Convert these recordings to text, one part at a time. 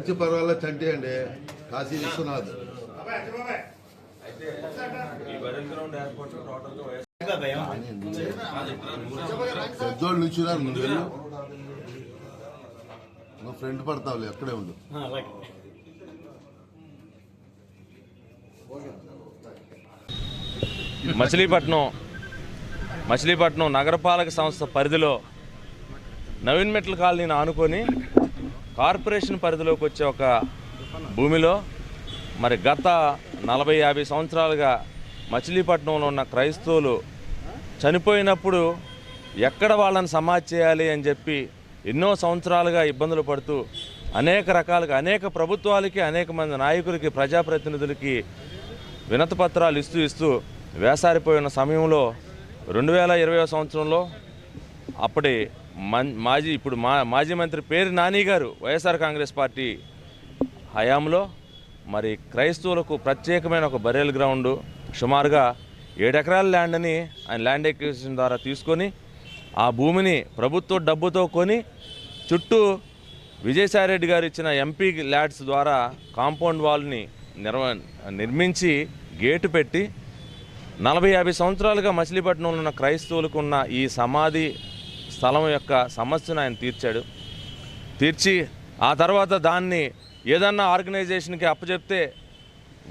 మంచి పర్వాలేదు చంటి అండి. కాశీ విశ్వనాథ్. పెద్దోళ్ళు నుంచున్నారు ముందు వెళ్ళు. నువ్వు ఫ్రెండ్ పడతావులే అక్కడే ఉండు. మచిలీపట్నం మచిలీపట్నం నగరపాలక సంస్థ పరిధిలో నవీన్ మెట్ల కాలనీని ఆనుకొని కార్పొరేషన్ పరిధిలోకి వచ్చే ఒక భూమిలో మరి గత నలభై యాభై సంవత్సరాలుగా మచిలీపట్నంలో ఉన్న క్రైస్తవులు చనిపోయినప్పుడు ఎక్కడ వాళ్ళని సమాధి చేయాలి అని చెప్పి ఎన్నో సంవత్సరాలుగా ఇబ్బందులు పడుతూ అనేక రకాలుగా అనేక ప్రభుత్వాలకి అనేక మంది నాయకులకి ప్రజాప్రతినిధులకి వినతపత్రాలు ఇస్తూ ఇస్తూ వేసారిపోయిన సమయంలో రెండు వేల ఇరవై సంవత్సరంలో అప్పటి మాజీ ఇప్పుడు మా మాజీ మంత్రి పేరు నాని గారు వైఎస్ఆర్ కాంగ్రెస్ పార్టీ హయాంలో మరి క్రైస్తవులకు ప్రత్యేకమైన ఒక బరేల్ గ్రౌండ్ సుమారుగా ఏడు ఎకరాల ల్యాండ్ని ఆయన ల్యాండ్ ఎక్విజిషన్ ద్వారా తీసుకొని ఆ భూమిని ప్రభుత్వ డబ్బుతో కొని చుట్టూ విజయసాయిరెడ్డి గారు ఇచ్చిన ఎంపీ ల్యాడ్స్ ద్వారా కాంపౌండ్ వాల్ని నిర్వ నిర్మించి గేటు పెట్టి నలభై యాభై సంవత్సరాలుగా మచిలీపట్నంలో ఉన్న క్రైస్తవులకు ఉన్న ఈ సమాధి స్థలం యొక్క సమస్యను ఆయన తీర్చాడు. తీర్చి ఆ తర్వాత దాన్ని ఏదన్నా ఆర్గనైజేషన్కి అప్పచెప్తే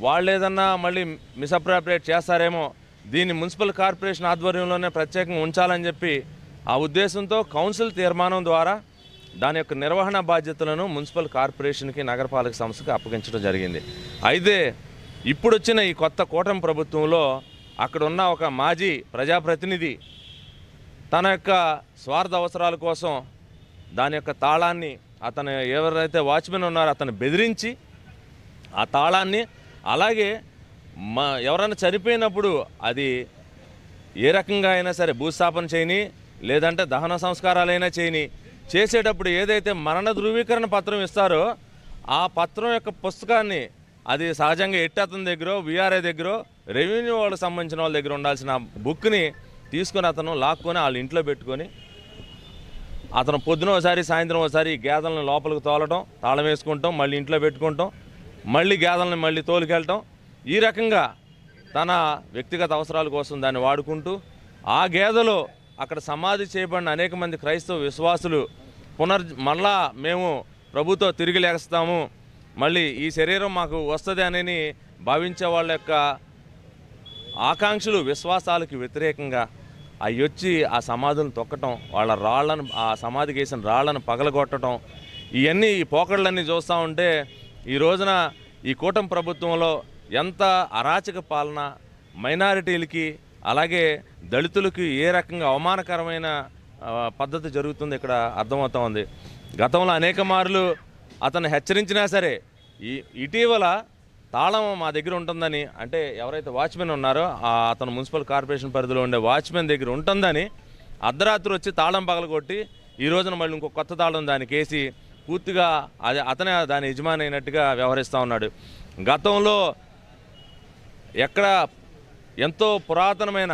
వాళ్ళు ఏదన్నా మళ్ళీ మిస్అప్రాప్రియేట్ చేస్తారేమో దీన్ని మున్సిపల్ కార్పొరేషన్ ఆధ్వర్యంలోనే ప్రత్యేకంగా ఉంచాలని చెప్పి ఆ ఉద్దేశంతో కౌన్సిల్ తీర్మానం ద్వారా దాని యొక్క నిర్వహణ బాధ్యతలను మున్సిపల్ కార్పొరేషన్కి నగరపాలక సంస్థకి అప్పగించడం జరిగింది. అయితే ఇప్పుడు వచ్చిన ఈ కొత్త కూటమి ప్రభుత్వంలో అక్కడున్న ఒక మాజీ ప్రజాప్రతినిధి తన యొక్క స్వార్థ అవసరాల కోసం దాని యొక్క తాళాన్ని అతను ఎవరైతే వాచ్మెన్ ఉన్నారో అతను బెదిరించి ఆ తాళాన్ని అలాగే మా ఎవరైనా చనిపోయినప్పుడు అది ఏ రకంగా అయినా సరే భూస్థాపన చేయని లేదంటే దహన సంస్కారాలైనా చేయని చేసేటప్పుడు ఏదైతే మరణ ధృవీకరణ పత్రం ఇస్తారో ఆ పత్రం యొక్క పుస్తకాన్ని అది సహజంగా ఎట్టతని అతని దగ్గర విఆర్ఐ దగ్గర రెవెన్యూ వాళ్ళకి సంబంధించిన వాళ్ళ దగ్గర ఉండాల్సిన బుక్ని తీసుకొని అతను లాక్కొని వాళ్ళ ఇంట్లో పెట్టుకొని అతను పొద్దున ఒకసారి సాయంత్రం ఒకసారి గేదలను గేదెలను లోపలికి తోలటం తాళం వేసుకుంటాం మళ్ళీ ఇంట్లో పెట్టుకుంటాం మళ్ళీ గేదెలను మళ్ళీ తోలుకెళ్ళటం ఈ రకంగా తన వ్యక్తిగత అవసరాల కోసం దాన్ని వాడుకుంటూ ఆ గేదెలో అక్కడ సమాధి చేయబడిన అనేక మంది క్రైస్తవ విశ్వాసులు పునర్ మళ్ళా మేము ప్రభుత్వం తిరిగి లేస్తాము మళ్ళీ ఈ శరీరం మాకు వస్తుంది అని భావించే వాళ్ళ యొక్క ఆకాంక్షలు విశ్వాసాలకు వ్యతిరేకంగా అవి వచ్చి ఆ సమాధులను తొక్కటం వాళ్ళ రాళ్ళను ఆ సమాధికి వేసిన రాళ్ళను పగలగొట్టడం ఇవన్నీ ఈ పోకడలన్నీ చూస్తూ ఉంటే ఈ రోజున ఈ కూటమి ప్రభుత్వంలో ఎంత అరాచక పాలన మైనారిటీలకి అలాగే దళితులకి ఏ రకంగా అవమానకరమైన పద్ధతి జరుగుతుంది ఇక్కడ అర్థమవుతా ఉంది. గతంలో అనేక మార్లు అతను హెచ్చరించినా సరే ఈ ఇటీవల తాళం మా దగ్గర ఉంటుందని అంటే ఎవరైతే వాచ్మెన్ ఉన్నారో అతను మున్సిపల్ కార్పొరేషన్ పరిధిలో ఉండే వాచ్మెన్ దగ్గర ఉంటుందని అర్ధరాత్రి వచ్చి తాళం పగలగొట్టి ఈ రోజున మళ్ళీ ఇంకో కొత్త తాళం దానికి వేసి పూర్తిగా అది అతనే దాని యజమాని అయినట్టుగా వ్యవహరిస్తూ ఉన్నాడు. గతంలో ఎక్కడ ఎంతో పురాతనమైన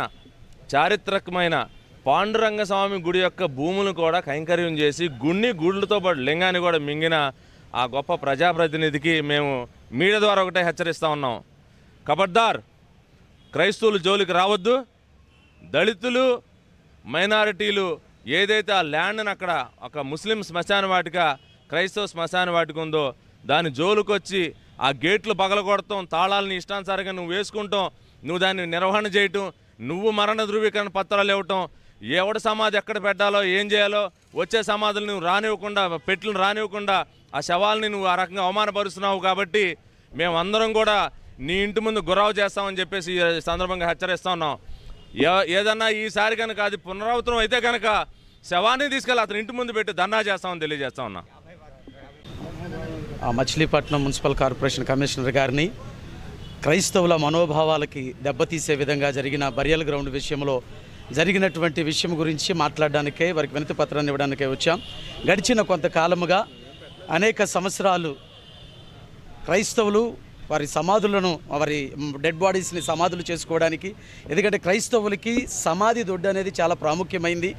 చారిత్రకమైన పాండురంగ స్వామి గుడి యొక్క భూములను కూడా కైంకర్యం చేసి గుణ్ణి గుళ్ళతో పాటు లింగాన్ని కూడా మింగిన ఆ గొప్ప ప్రజాప్రతినిధికి మేము మీడియా ద్వారా ఒకటే హెచ్చరిస్తూ ఉన్నాం. కబడ్దార్ క్రైస్తవులు జోలికి రావద్దు. దళితులు మైనారిటీలు ఏదైతే ఆ ల్యాండ్ని అక్కడ ఒక ముస్లిం శ్మశాన వాటిక క్రైస్తవ శ్మశాన వాటిక ఉందో దాని జోలుకొచ్చి ఆ గేట్లు పగలగొడతాం తాళాలని ఇష్టానుసారంగా నువ్వు వేసుకుంటాం నువ్వు దాన్ని నిర్వహణ చేయటం నువ్వు మరణ ధృవీకరణ పత్రాలు ఇవ్వటం ఎవడ సమాధి ఎక్కడ పెట్టాలో ఏం చేయాలో వచ్చే సమాధులు నువ్వు రానివ్వకుండా పెట్లను రానివ్వకుండా ఆ శవాల్ని నువ్వు ఆ రకంగా అవమానపరుస్తున్నావు కాబట్టి మేమందరం కూడా నీ ఇంటి ముందు గురావు చేస్తామని చెప్పేసి ఈ సందర్భంగా హెచ్చరిస్తా ఉన్నాం. ఏ- ఏదన్నా ఈసారి కనుక అది పునరావృతం అయితే కనుక శవాన్ని తీసుకెళ్ళి అతని ఇంటి ముందు పెట్టి ధర్నా చేస్తామని తెలియజేస్తా ఉన్నా. ఆ మచిలీపట్నం మున్సిపల్ కార్పొరేషన్ కమిషనర్ గారిని క్రైస్తవుల మనోభావాలకి దెబ్బతీసే విధంగా జరిగిన బరియల్ గ్రౌండ్ విషయంలో జరిగినటువంటి విషయం గురించి మాట్లాడడానికే వారికి వినతి పత్రాన్ని ఇవ్వడానికే వచ్చాం. గడిచిన కొంతకాలముగా అనేక సంవత్సరాలు క్రైస్తవులు వారి సమాధులను వారి డెడ్ బాడీస్ని సమాధులు చేసుకోవడానికి ఎందుకంటే క్రైస్తవులకి సమాధి దొడ్డు అనేది చాలా ప్రాముఖ్యమైంది.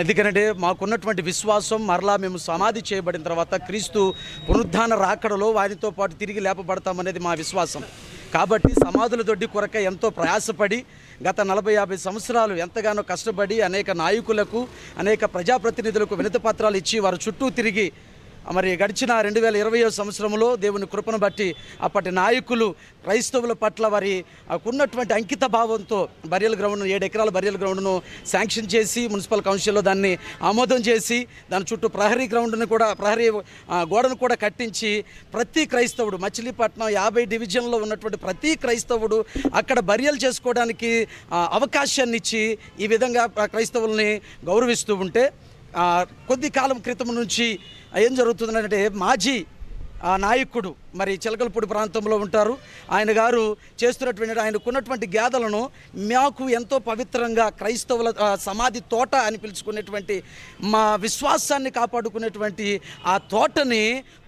ఎందుకంటే మాకున్నటువంటి విశ్వాసం మరలా మేము సమాధి చేయబడిన తర్వాత క్రీస్తు పునరుద్ధాన రాకడలో వారితో పాటు తిరిగి లేపబడతామనేది మా విశ్వాసం. కాబట్టి సమాధుల దొడ్డి కొరక ఎంతో ప్రయాసపడి గత నలభై యాభై సంవత్సరాలు ఎంతగానో కష్టపడి అనేక నాయకులకు అనేక ప్రజాప్రతినిధులకు వినతిపత్రాలు ఇచ్చి వారు చుట్టూ తిరిగి మరి గడిచిన రెండు వేల ఇరవయో సంవత్సరంలో దేవుని కృపను బట్టి అప్పటి నాయకులు క్రైస్తవుల పట్ల వారి ఉన్నటువంటి అంకిత భావంతో బరియల్ గ్రౌండ్ను ఏడు ఎకరాల బరియల్ గ్రౌండ్ను శాంక్షన్ చేసి మున్సిపల్ కౌన్సిల్లో దాన్ని ఆమోదం చేసి దాని చుట్టూ ప్రహరీ గ్రౌండ్ను కూడా ప్రహరీ గోడను కూడా కట్టించి ప్రతి క్రైస్తవుడు మచిలీపట్నం యాభై డివిజన్లో ఉన్నటువంటి ప్రతి క్రైస్తవుడు అక్కడ బరియలు చేసుకోవడానికి అవకాశాన్ని ఇచ్చి ఈ విధంగా క్రైస్తవుల్ని గౌరవిస్తూ ఉంటే కొద్ది కాలం క్రితం నుంచి ఏం జరుగుతుందంటే మాజీ నాయకుడు మరి చిలకలపూడి ప్రాంతంలో ఉంటారు. ఆయన గారు చేస్తున్నటువంటి ఆయనకున్నటువంటి గేదలను మాకు ఎంతో పవిత్రంగా క్రైస్తవుల సమాధి తోట అని పిలుచుకునేటువంటి మా విశ్వాసాన్ని కాపాడుకునేటువంటి ఆ తోటని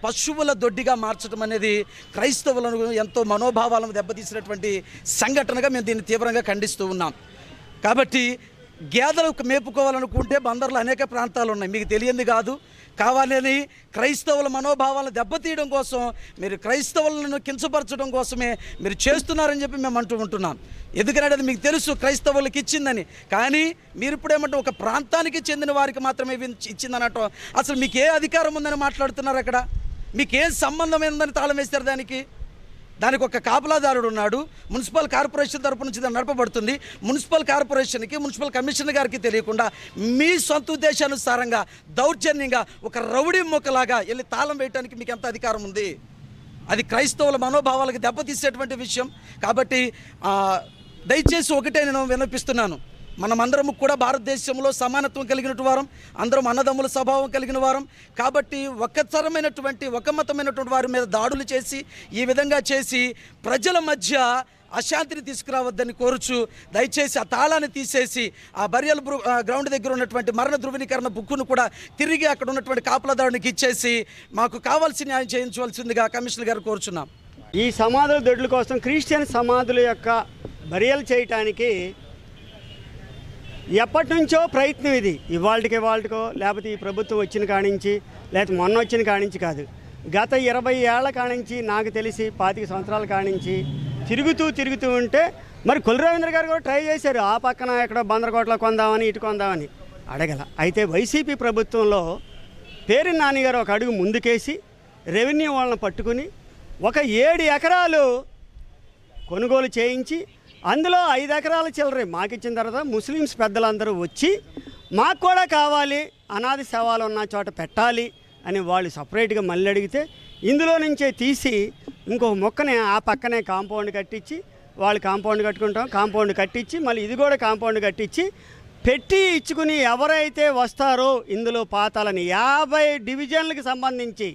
పశువుల దొడ్డిగా మార్చడం అనేది క్రైస్తవులను ఎంతో మనోభావాలను దెబ్బతీసినటువంటి సంఘటనగా మేము దీన్ని తీవ్రంగా ఖండిస్తూ ఉన్నాం. కాబట్టి గేదెలు మేపుకోవాలనుకుంటే బందర్లు అనేక ప్రాంతాలు ఉన్నాయి. మీకు తెలియంది కాదు. కావాలని క్రైస్తవుల మనోభావాలను దెబ్బతీయడం కోసం మీరు క్రైస్తవులను కించపరచడం కోసమే మీరు చేస్తున్నారని చెప్పి మేము అంటూ ఉంటున్నాం. ఎందుకంటే అది మీకు తెలుసు క్రైస్తవులకు ఇచ్చిందని. కానీ మీరు ఇప్పుడేమంటే ఒక ప్రాంతానికి చెందిన వారికి మాత్రమే ఇచ్చిందనటం అసలు మీకు ఏ అధికారం ఉందని మాట్లాడుతున్నారు అక్కడ? మీకు ఏం సంబంధం ఏందని తాళం వేస్తారు దానికి? దానికి ఒక కాపలాదారుడు ఉన్నాడు. మున్సిపల్ కార్పొరేషన్ తరపు నుంచి దాన్ని నడపబడుతుంది. మున్సిపల్ కార్పొరేషన్కి మున్సిపల్ కమిషనర్ గారికి తెలియకుండా మీ సొంత ఉద్దేశానుసారంగా దౌర్జన్యంగా ఒక రౌడీ మొక్కలాగా వెళ్ళి తాళం వేయడానికి మీకు ఎంత అధికారం ఉంది? అది క్రైస్తవుల మనోభావాలకు దెబ్బతీసేటువంటి విషయం. కాబట్టి దయచేసి ఒకటే నేను వినిపిస్తున్నాను మనమందరము కూడా భారతదేశంలో సమానత్వం కలిగినటువంటి వారం అందరం అన్నదమ్ముల స్వభావం కలిగిన వారం. కాబట్టి ఒక్కతరమైనటువంటి ఒక మతమైనటువంటి వారి మీద దాడులు చేసి ఈ విధంగా చేసి ప్రజల మధ్య అశాంతిని తీసుకురావద్దని కోరుచు దయచేసి ఆ తాళాన్ని తీసేసి ఆ బరియల్ గ్రౌండ్ దగ్గర ఉన్నటువంటి మరణ ధృవీకరణ బుక్కును కూడా తిరిగి అక్కడ ఉన్నటువంటి కాపలాదారునికి ఇచ్చేసి మాకు కావాల్సిన న్యాయం చేయించవలసిందిగా కమిషనర్ గారు కోరుచున్నాం. ఈ సమాధుల దొడ్ల కోసం క్రిస్టియన్ సమాధుల యొక్క బరియలు చేయటానికి ఎప్పటి నుంచో ప్రయత్నం ఇది. ఇవాళకి ఇవాళకో లేకపోతే ఈ ప్రభుత్వం వచ్చిన కానించి లేకపోతే మొన్న వచ్చిన కానించి కాదు. గత ఇరవై ఏళ్ళ కానించి నాకు తెలిసి పాతిక సంవత్సరాల కానించి తిరుగుతూ తిరుగుతూ ఉంటే మరి కులరవీంద్ర గారు కూడా ట్రై చేశారు. ఆ పక్కన ఎక్కడో బందరకోటలో కొందామని ఇటు కొందామని. అడగల. అయితే వైసీపీ ప్రభుత్వంలో పేరు నాన్నగారు ఒక అడుగు ముందుకేసి రెవెన్యూ వాళ్ళని పట్టుకుని ఒక ఏడు ఎకరాలు కొనుగోలు చేయించి అందులో ఐదు ఎకరాల చిల్లర మాకు ఇచ్చిన తర్వాత ముస్లిమ్స్ పెద్దలందరూ వచ్చి మాకు కూడా కావాలి అనాథ శవాలు ఉన్న చోట పెట్టాలి అని వాళ్ళు సపరేట్గా మళ్ళీ అడిగితే ఇందులో నుంచే తీసి ఇంకొక మొక్కని ఆ పక్కనే కాంపౌండ్ కట్టించి వాళ్ళు కాంపౌండ్ కట్టుకుంటాం కాంపౌండ్ కట్టించి మళ్ళీ ఇది కూడా కాంపౌండ్ కట్టించి పెట్టి ఇచ్చుకుని ఎవరైతే వస్తారో ఇందులో పాతాలని యాభై డివిజన్లకు సంబంధించి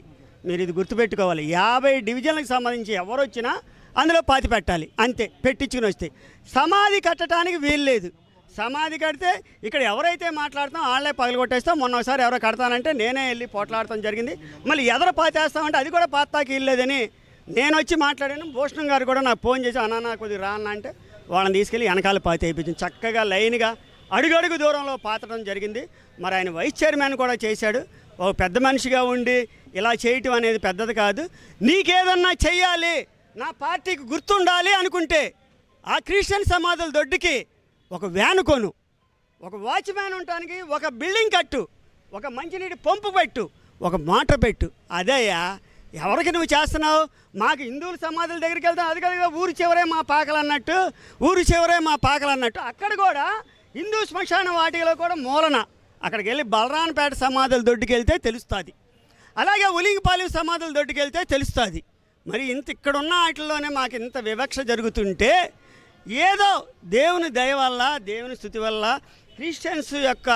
మీరు ఇది గుర్తుపెట్టుకోవాలి యాభై డివిజన్లకు సంబంధించి ఎవరు వచ్చినా అందులో పాతి పెట్టాలి. అంతే పెట్టించుకుని వస్తే. సమాధి కట్టడానికి వీలు లేదు. సమాధి కడితే ఇక్కడ ఎవరైతే మాట్లాడుతాం వాళ్ళే పగలగొట్టేస్తాం. మొన్న ఒకసారి ఎవరో కడతానంటే నేనే వెళ్ళి పోట్లాడటం జరిగింది. మళ్ళీ ఎదర పాతేస్తామంటే అది కూడా పాతాకి ఇల్లేదని నేను వచ్చి మాట్లాడాను. భూషణం గారు కూడా నాకు ఫోన్ చేసి అన్నా నాకు కొద్దిగా రా అన్న అంటే వాళ్ళని తీసుకెళ్ళి వెనకాల పాతి అయిపోయింది చక్కగా లైన్గా అడుగడుగు దూరంలో పాతడం జరిగింది. మరి ఆయన వైస్ చైర్మన్ కూడా చేశాడు. ఒక పెద్ద మనిషిగా ఉండి ఇలా చేయటం అనేది పెద్దది కాదు. నీకేదన్నా చెయ్యాలి. నా పార్టీకి గుర్తుండాలి అనుకుంటే ఆ క్రిస్టియన్ సమాధుల దొడ్డుకి ఒక వ్యాన్ కొను. ఒక వాచ్మ్యాన్ ఉండటానికి ఒక బిల్డింగ్ కట్టు. ఒక మంచినీటి పంపు పెట్టు. ఒక మోటార్ పెట్టు. అదేయ్యా ఎవరికి నువ్వు చేస్తున్నావు? మాకు హిందువుల సమాధుల దగ్గరికి వెళ్తాం అది కదా ఊరు చివరే మా పాకలు అన్నట్టు ఊరు చివరే మా పాకలు అన్నట్టు. అక్కడ కూడా హిందూ శ్మశాన వాటికలో కూడా మూలన. అక్కడికి వెళ్ళి బలరాన్పేట సమాధుల దొడ్డుకి వెళ్తే తెలుస్తుంది. అలాగే ఉలింగపాలెం సమాధుల దొడ్డుకి వెళ్తే తెలుస్తుంది. మరి ఇంత ఇక్కడున్న వాటిల్లోనే మాకు ఇంత వివక్ష జరుగుతుంటే ఏదో దేవుని దయ వల్ల దేవుని స్థుతి వల్ల క్రిస్టియన్స్ యొక్క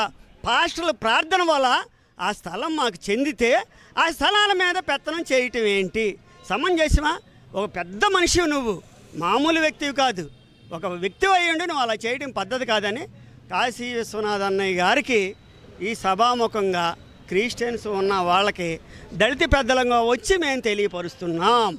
పాస్టర్ల ప్రార్థన వల్ల ఆ స్థలం మాకు చెందితే ఆ స్థలాల మీద పెత్తనం చేయటం ఏంటి? సమంజసమా ఒక పెద్ద మనిషి నువ్వు మామూలు వ్యక్తివి కాదు. ఒక వ్యక్తి అయి నువ్వు అలా చేయడం పద్ధతి కాదని కాశీ విశ్వనాథ్ అన్నయ్య గారికి ఈ సభాముఖంగా క్రిస్టియన్స్ ఉన్న వాళ్ళకి దళిత పెద్దలంగా వచ్చి మేము తెలియపరుస్తున్నాం.